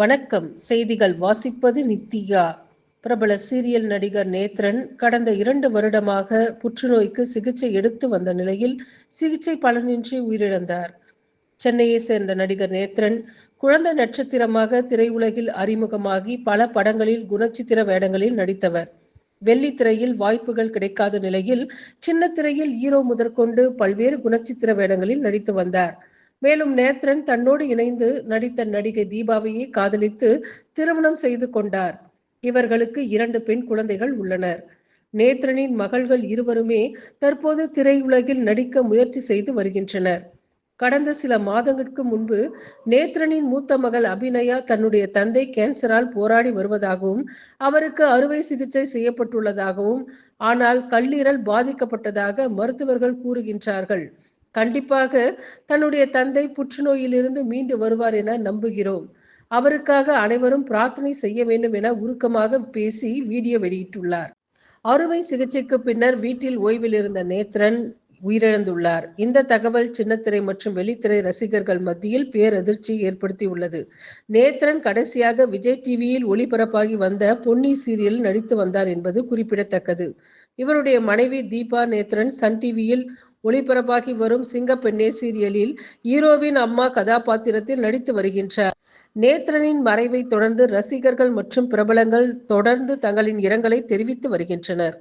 வணக்கம். செய்திகள் வாசிப்பது நித்தியா பிரபல சீரியல் நடிகர் நேத்ரன் கடந்த இரண்டு வருடமாக புற்றுநோய்க்கு சிகிச்சை எடுத்து வந்த நிலையில் சிகிச்சை பலனின்றி உயிரிழந்தார். சென்னையை சேர்ந்த நடிகர் நேத்ரன் குழந்தை நட்சத்திரமாக திரையுலகில் அறிமுகமாகி பல படங்களில் குணச்சித்திர வேடங்களில் நடித்தவர். வெள்ளித்திரையில் வாய்ப்புகள் கிடைக்காத நிலையில் சின்ன திரையில் ஹீரோ முதற்கொண்டு பல்வேறு குணச்சித்திர வேடங்களில் நடித்து வந்தார். மேலும் நேத்ரன் தன்னோடு இணைந்து நடித்த நடிகை தீபாவையை காதலித்து திருமணம் செய்து கொண்டார். இவர்களுக்கு இரண்டு பெண் குழந்தைகள் உள்ளனர். நேத்ரனின் மகள்கள் இருவருமே தற்போது திரையுலகில் நடிக்க முயற்சி செய்து வருகின்றனர். கடந்த சில மாதங்களுக்கு முன்பு நேத்ரனின் மூத்த மகள் அபிநயா தன்னுடைய தந்தை கேன்சரால் போராடி வருவதாகவும் அவருக்கு அறுவை சிகிச்சை செய்யப்பட்டுள்ளதாகவும் ஆனால் கல்லீரல் பாதிக்கப்பட்டதாக மருத்துவர்கள் கூறுகின்றார்கள். கண்டிப்பாக தன்னுடைய தந்தை புற்றுநோயிலிருந்து மீண்டு வருவார் என நம்புகிறோம். அவருக்காக அனைவரும் பிரார்த்தனை செய்ய வேண்டும் என உருக்கமாக பேசி வீடியோ வெளியிட்டுள்ளார். அறுவை சிகிச்சைக்கு பின்னர் வீட்டில் ஓய்வில் இருந்த நேத்ரன் உயிரிழந்துள்ளார். இந்த தகவல் சின்னத்திரை மற்றும் வெளித்திரை ரசிகர்கள் மத்தியில் பேரதிர்ச்சியை ஏற்படுத்தியுள்ளது. நேத்ரன் கடைசியாக விஜய் டிவியில் ஒளிபரப்பாகி வந்த பொன்னி சீரியல் நடித்து வந்தார் என்பது குறிப்பிடத்தக்கது. இவருடைய மனைவி தீபா நேத்ரன் சன் டிவியில் ஒளிபரப்பாகி வரும் சிங்கப்பெண்ணே சீரியலில் ஹீரோவின் அம்மா கதாபாத்திரத்தில் நடித்து வருகின்றார். நேத்ரனின் மறைவை தொடர்ந்து ரசிகர்கள் மற்றும் பிரபலங்கள் தொடர்ந்து தங்களின் இரங்கலை தெரிவித்து வருகின்றனர்.